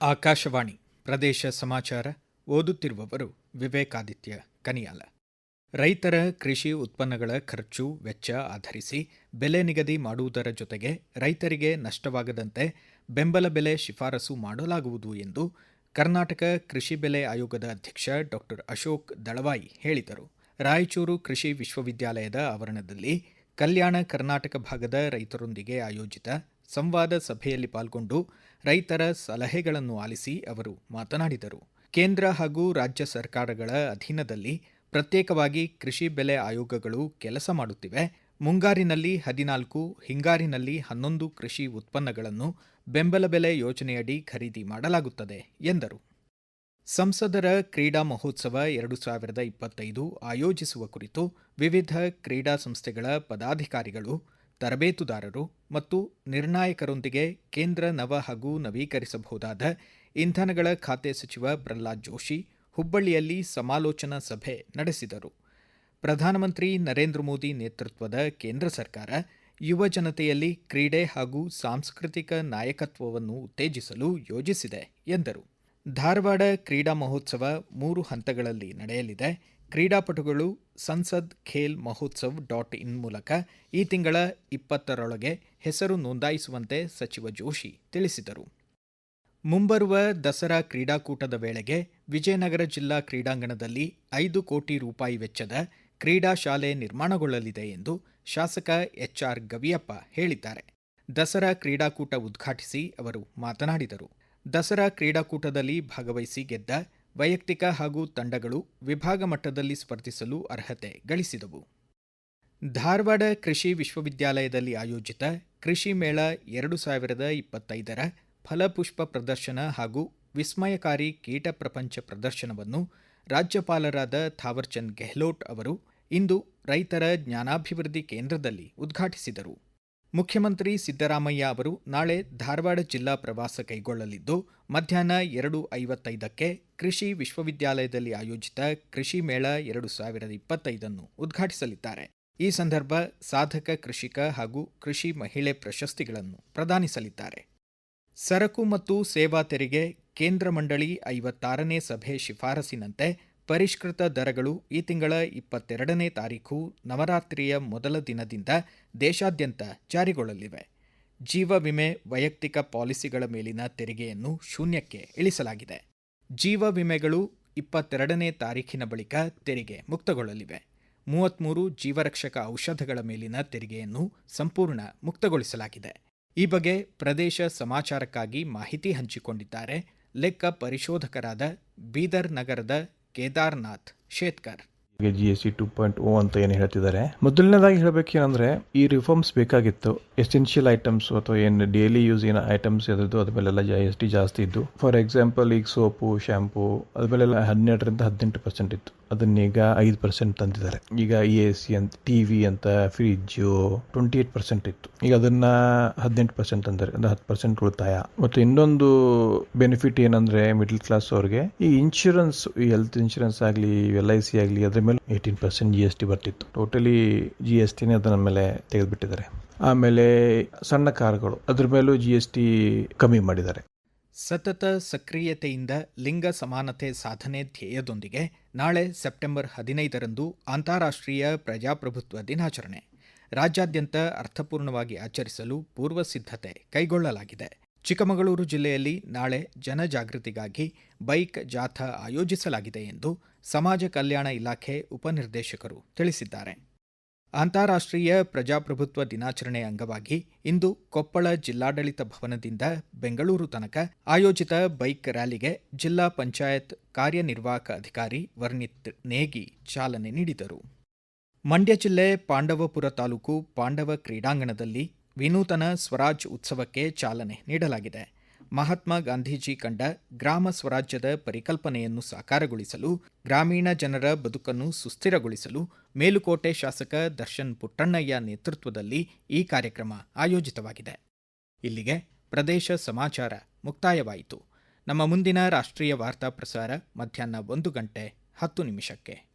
ಆಕಾಶವಾಣಿ ಪ್ರದೇಶ ಸಮಾಚಾರ ಓದುತ್ತಿರುವವರು ವಿವೇಕಾದಿತ್ಯ ಕನಿಯಾಲ. ರೈತರ ಕೃಷಿ ಉತ್ಪನ್ನಗಳ ಖರ್ಚು ವೆಚ್ಚ ಆಧರಿಸಿ ಬೆಲೆ ನಿಗದಿ ಮಾಡುವುದರ ಜೊತೆಗೆ ರೈತರಿಗೆ ನಷ್ಟವಾಗದಂತೆ ಬೆಂಬಲ ಬೆಲೆ ಶಿಫಾರಸು ಮಾಡಲಾಗುವುದು ಎಂದು ಕರ್ನಾಟಕ ಕೃಷಿ ಬೆಲೆ ಆಯೋಗದ ಅಧ್ಯಕ್ಷ ಡಾಕ್ಟರ್ ಅಶೋಕ್ ದಳವಾಯಿ ಹೇಳಿದರು. ರಾಯಚೂರು ಕೃಷಿ ವಿಶ್ವವಿದ್ಯಾಲಯದ ಆವರಣದಲ್ಲಿ ಕಲ್ಯಾಣ ಕರ್ನಾಟಕ ಭಾಗದ ರೈತರೊಂದಿಗೆ ಆಯೋಜಿತ ಸಂವಾದ ಸಭೆಯಲ್ಲಿ ಪಾಲ್ಗೊಂಡು ರೈತರ ಸಲಹೆಗಳನ್ನು ಆಲಿಸಿ ಅವರು ಮಾತನಾಡಿದರು. ಕೇಂದ್ರ ಹಾಗೂ ರಾಜ್ಯ ಸರ್ಕಾರಗಳ ಅಧೀನದಲ್ಲಿ ಪ್ರತ್ಯೇಕವಾಗಿ ಕೃಷಿ ಬೆಲೆ ಆಯೋಗಗಳು ಕೆಲಸ ಮಾಡುತ್ತಿವೆ. ಮುಂಗಾರಿನಲ್ಲಿ ಹದಿನಾಲ್ಕು, ಹಿಂಗಾರಿನಲ್ಲಿ ಹನ್ನೊಂದು ಕೃಷಿ ಉತ್ಪನ್ನಗಳನ್ನು ಬೆಂಬಲ ಬೆಲೆ ಯೋಜನೆಯಡಿ ಖರೀದಿ ಮಾಡಲಾಗುತ್ತದೆ, ಎಂದರು. ಸಂಸದರ ಕ್ರೀಡಾ ಮಹೋತ್ಸವ ಎರಡು ಸಾವಿರದ ಇಪ್ಪತ್ತೈದು ಆಯೋಜಿಸುವ ಕುರಿತು ವಿವಿಧ ಕ್ರೀಡಾ ಸಂಸ್ಥೆಗಳ ಪದಾಧಿಕಾರಿಗಳು, ತರಬೇತುದಾರರು ಮತ್ತು ನಿರ್ಣಾಯಕರೊಂದಿಗೆ ಕೇಂದ್ರ ನವ ಹಾಗೂ ನವೀಕರಿಸಬಹುದಾದ ಇಂಧನಗಳ ಖಾತೆ ಸಚಿವ ಪ್ರಹ್ಲಾದ್ ಜೋಶಿ ಹುಬ್ಬಳ್ಳಿಯಲ್ಲಿ ಸಮಾಲೋಚನಾ ಸಭೆ ನಡೆಸಿದರು. ಪ್ರಧಾನಮಂತ್ರಿ ನರೇಂದ್ರ ಮೋದಿ ನೇತೃತ್ವದ ಕೇಂದ್ರ ಸರ್ಕಾರ ಯುವ ಜನತೆಯಲ್ಲಿ ಕ್ರೀಡೆ ಹಾಗೂ ಸಾಂಸ್ಕೃತಿಕ ನಾಯಕತ್ವವನ್ನು ಉತ್ತೇಜಿಸಲು ಯೋಜಿಸಿದೆ ಎಂದರು. ಧಾರವಾಡ ಕ್ರೀಡಾ ಮಹೋತ್ಸವ ಮೂರು ಹಂತಗಳಲ್ಲಿ ನಡೆಯಲಿದೆ. ಕ್ರೀಡಾಪಟುಗಳು ಸಂಸದ್ ಖೇಲ್ ಮಹೋತ್ಸವ್ ಡಾಟ್ ಇನ್ ಮೂಲಕ ಈ ತಿಂಗಳ ಇಪ್ಪತ್ತರೊಳಗೆ ಹೆಸರು ನೋಂದಾಯಿಸುವಂತೆ ಸಚಿವ ಜೋಶಿ ತಿಳಿಸಿದರು. ಮುಂಬರುವ ದಸರಾ ಕ್ರೀಡಾಕೂಟದ ವೇಳೆಗೆ ವಿಜಯನಗರ ಜಿಲ್ಲಾ ಕ್ರೀಡಾಂಗಣದಲ್ಲಿ ಐದು ಕೋಟಿ ರೂಪಾಯಿ ವೆಚ್ಚದ ಕ್ರೀಡಾ ಶಾಲೆ ನಿರ್ಮಾಣಗೊಳ್ಳಲಿದೆ ಎಂದು ಶಾಸಕ ಎಚ್ಆರ್ ಗವಿಯಪ್ಪ ಹೇಳಿದ್ದಾರೆ. ದಸರಾ ಕ್ರೀಡಾಕೂಟ ಉದ್ಘಾಟಿಸಿ ಅವರು ಮಾತನಾಡಿದರು. ದಸರಾ ಕ್ರೀಡಾಕೂಟದಲ್ಲಿ ಭಾಗವಹಿಸಿ ಗೆದ್ದ ವೈಯಕ್ತಿಕ ಹಾಗೂ ತಂಡಗಳು ವಿಭಾಗ ಮಟ್ಟದಲ್ಲಿ ಸ್ಪರ್ಧಿಸಲು ಅರ್ಹತೆ ಗಳಿಸಿದವು. ಧಾರವಾಡ ಕೃಷಿ ವಿಶ್ವವಿದ್ಯಾಲಯದಲ್ಲಿ ಆಯೋಜಿತ ಕೃಷಿ ಮೇಳ ಎರಡು ಸಾವಿರದ ಇಪ್ಪತ್ತೈದರ ಫಲಪುಷ್ಪ ಪ್ರದರ್ಶನ ಹಾಗೂ ವಿಸ್ಮಯಕಾರಿ ಕೀಟ ಪ್ರಪಂಚ ಪ್ರದರ್ಶನವನ್ನು ರಾಜ್ಯಪಾಲರಾದ ಥಾವರ್ಚಂದ್ ಗೆಹ್ಲೋಟ್ ಅವರು ಇಂದು ರೈತರ ಜ್ಞಾನಾಭಿವೃದ್ಧಿ ಕೇಂದ್ರದಲ್ಲಿ ಉದ್ಘಾಟಿಸಿದರು. ಮುಖ್ಯಮಂತ್ರಿ ಸಿದ್ದರಾಮಯ್ಯ ಅವರು ನಾಳೆ ಧಾರವಾಡ ಜಿಲ್ಲಾ ಪ್ರವಾಸ ಕೈಗೊಳ್ಳಲಿದ್ದು, ಮಧ್ಯಾಹ್ನ ಎರಡು ಐವತ್ತೈದಕ್ಕೆ ಕೃಷಿ ವಿಶ್ವವಿದ್ಯಾಲಯದಲ್ಲಿ ಆಯೋಜಿತ ಕೃಷಿ ಮೇಳ ಎರಡು ಸಾವಿರದ ಇಪ್ಪತ್ತೈದನ್ನು ಉದ್ಘಾಟಿಸಲಿದ್ದಾರೆ. ಈ ಸಂದರ್ಭ ಸಾಧಕ ಕೃಷಿಕ ಹಾಗೂ ಕೃಷಿ ಮಹಿಳೆ ಪ್ರಶಸ್ತಿಗಳನ್ನು ಪ್ರದಾನಿಸಲಿದ್ದಾರೆ. ಸರಕು ಮತ್ತು ಸೇವಾ ತೆರಿಗೆ ಕೇಂದ್ರ ಮಂಡಳಿ ಐವತ್ತಾರನೇ ಸಭೆ ಶಿಫಾರಸಿನಂತೆ ಪರಿಷ್ಕೃತ ದರಗಳು ಈ ತಿಂಗಳ ಇಪ್ಪತ್ತೆರಡನೇ ತಾರೀಖು ನವರಾತ್ರಿಯ ಮೊದಲ ದಿನದಿಂದ ದೇಶಾದ್ಯಂತ ಜಾರಿಗೊಳ್ಳಲಿವೆ. ಜೀವ ವಿಮೆ ವೈಯಕ್ತಿಕ ಪಾಲಿಸಿಗಳ ಮೇಲಿನ ತೆರಿಗೆಯನ್ನು ಶೂನ್ಯಕ್ಕೆ ಇಳಿಸಲಾಗಿದೆ. ಜೀವ ವಿಮೆಗಳು ಇಪ್ಪತ್ತೆರಡನೇ ತಾರೀಖಿನ ಬಳಿಕ ತೆರಿಗೆ ಮುಕ್ತಗೊಳ್ಳಲಿವೆ. ಮೂವತ್ಮೂರು ಜೀವರಕ್ಷಕ ಔಷಧಗಳ ಮೇಲಿನ ತೆರಿಗೆಯನ್ನು ಸಂಪೂರ್ಣ ಮುಕ್ತಗೊಳಿಸಲಾಗಿದೆ. ಈ ಬಗ್ಗೆ ಪ್ರದೇಶ ಸಮಾಚಾರಕ್ಕಾಗಿ ಮಾಹಿತಿ ಹಂಚಿಕೊಂಡಿದ್ದಾರೆ. ಲೆಕ್ಕ ಪರಿಶೋಧಕರಾದ ಬೀದರ್ ನಗರದ Kedarnath Shetkar. G S T two point O ಅಂತ ಏನು ಹೇಳ್ತಿದ್ದಾರೆ? ಮೊದಲನೇದಾಗಿ ಹೇಳಬೇಕೇನಂದ್ರೆ ಈ ರಿಫಾರ್ಮ್ಸ್ ಬೇಕಾಗಿತ್ತು. ಎಸೆನ್ಷಿಯಲ್ ಐಟಮ್ಸ್ ಅಥವಾ ಏನು ಡೈಲಿ ಯೂಸ್ ಏನು ಐಟಮ್ಸ್ ಇರೋದು ಅದ್ರ ಮೇಲೆಲ್ಲ ಜಿ ಎಸ್ ಟಿ ಜಾಸ್ತಿ ಇದ್ದು. ಫಾರ್ ಎಕ್ಸಾಂಪಲ್ ಈಗ ಸೋಪು ಶ್ಯಾಂಪು ಅದ್ರ ಮೇಲೆಲ್ಲ ಹನ್ನೆರಡರಿಂದ ಹದಿನೆಂಟು ಪರ್ಸೆಂಟ್ ಇತ್ತು. ಅದನ್ನೀಗ ಐದು ಪರ್ಸೆಂಟ್ ತಂದಿದ್ದಾರೆ. ಈಗ ಎ ಸಿ ಅಂತ ಟಿ ವಿ ಅಂತ ಫ್ರಿಜ್ಜು ಟ್ವೆಂಟಿ ಏಟ್ ಪರ್ಸೆಂಟ್ ಇತ್ತು. ಈಗ ಅದನ್ನ ಹದಿನೆಂಟು ಪರ್ಸೆಂಟ್ ತಂದರೆ ಅಂದ್ರೆ ಹತ್ತು ಪರ್ಸೆಂಟ್ ಉಳಿತಾಯ. ಮತ್ತು ಇನ್ನೊಂದು ಬೆನಿಫಿಟ್ ಏನಂದ್ರೆ ಮಿಡ್ಲ್ ಕ್ಲಾಸ್ ಅವ್ರಿಗೆ, ಈ ಇನ್ಶೂರೆನ್ಸ್ ಈ ಹೆಲ್ತ್ ಇನ್ಶೂರೆನ್ಸ್ ಆಗಲಿ ಎಲ್ ಐ ಸಿ ಆಗಲಿ, ಅದ್ರ ಮೇಲೆ eighteen percent G S T ಬರ್ತಿತ್ತು. ಟೋಟಲಿ ಜಿ ಎಸ್ ಟಿನೇ ಅದನ್ನ ಮೇಲೆ ತೆಗೆದುಬಿಟ್ಟಿದ್ದಾರೆ. ಆಮೇಲೆ ಸಣ್ಣ ಕಾರ್ಗಳು, ಅದ್ರ ಮೇಲೂ ಜಿ ಎಸ್ ಟಿ ಕಮ್ಮಿ ಮಾಡಿದ್ದಾರೆ. ಸತತ ಸಕ್ರಿಯತೆಯಿಂದ ಲಿಂಗ ಸಮಾನತೆ ಸಾಧನೆ ಧ್ಯೇಯದೊಂದಿಗೆ ನಾಳೆ ಸೆಪ್ಟೆಂಬರ್ ಹದಿನೈದರಂದು ಅಂತಾರಾಷ್ಟ್ರೀಯ ಪ್ರಜಾಪ್ರಭುತ್ವ ದಿನಾಚರಣೆ. ರಾಜ್ಯಾದ್ಯಂತ ಅರ್ಥಪೂರ್ಣವಾಗಿ ಆಚರಿಸಲು ಪೂರ್ವ ಸಿದ್ಧತೆ ಕೈಗೊಳ್ಳಲಾಗಿದೆ. ಚಿಕ್ಕಮಗಳೂರು ಜಿಲ್ಲೆಯಲ್ಲಿ ನಾಳೆ ಜನಜಾಗೃತಿಗಾಗಿ ಬೈಕ್ ಜಾಥಾ ಆಯೋಜಿಸಲಾಗಿದೆ ಎಂದು ಸಮಾಜ ಕಲ್ಯಾಣ ಇಲಾಖೆ ಉಪನಿರ್ದೇಶಕರು ತಿಳಿಸಿದ್ದಾರೆ. ಅಂತಾರಾಷ್ಟ್ರೀಯ ಪ್ರಜಾಪ್ರಭುತ್ವ ದಿನಾಚರಣೆ ಅಂಗವಾಗಿ ಇಂದು ಕೊಪ್ಪಳ ಜಿಲ್ಲಾಡಳಿತ ಭವನದಿಂದ ಬೆಂಗಳೂರು ತನಕ ಆಯೋಜಿತ ಬೈಕ್ ರ್ಯಾಲಿಗೆ ಜಿಲ್ಲಾ ಪಂಚಾಯತ್ ಕಾರ್ಯನಿರ್ವಾಹಕ ಅಧಿಕಾರಿ ವರ್ಣಿತ್ ನೇಗಿ ಚಾಲನೆ ನೀಡಿದರು. ಮಂಡ್ಯ ಜಿಲ್ಲೆ ಪಾಂಡವಪುರ ತಾಲೂಕು ಪಾಂಡವ ಕ್ರೀಡಾಂಗಣದಲ್ಲಿ ವಿನೂತನ ಸ್ವರಾಜ್ ಉತ್ಸವಕ್ಕೆ ಚಾಲನೆ ನೀಡಲಾಗಿದೆ. ಮಹಾತ್ಮ ಗಾಂಧೀಜಿ ಕಂಡ ಗ್ರಾಮ ಸ್ವರಾಜ್ಯದ ಪರಿಕಲ್ಪನೆಯನ್ನು ಸಾಕಾರಗೊಳಿಸಲು, ಗ್ರಾಮೀಣ ಜನರ ಬದುಕನ್ನು ಸುಸ್ಥಿರಗೊಳಿಸಲು ಮೇಲುಕೋಟೆ ಶಾಸಕ ದರ್ಶನ್ ಪುಟ್ಟಣ್ಣಯ್ಯ ನೇತೃತ್ವದಲ್ಲಿ ಈ ಕಾರ್ಯಕ್ರಮ ಆಯೋಜಿತವಾಗಿದೆ. ಇಲ್ಲಿಗೆ ಪ್ರದೇಶ ಸಮಾಚಾರ ಮುಕ್ತಾಯವಾಯಿತು. ನಮ್ಮ ಮುಂದಿನ ರಾಷ್ಟ್ರೀಯ ವಾರ್ತಾ ಪ್ರಸಾರ ಮಧ್ಯಾಹ್ನ ಒಂದು ಗಂಟೆ ಹತ್ತು ನಿಮಿಷಕ್ಕೆ.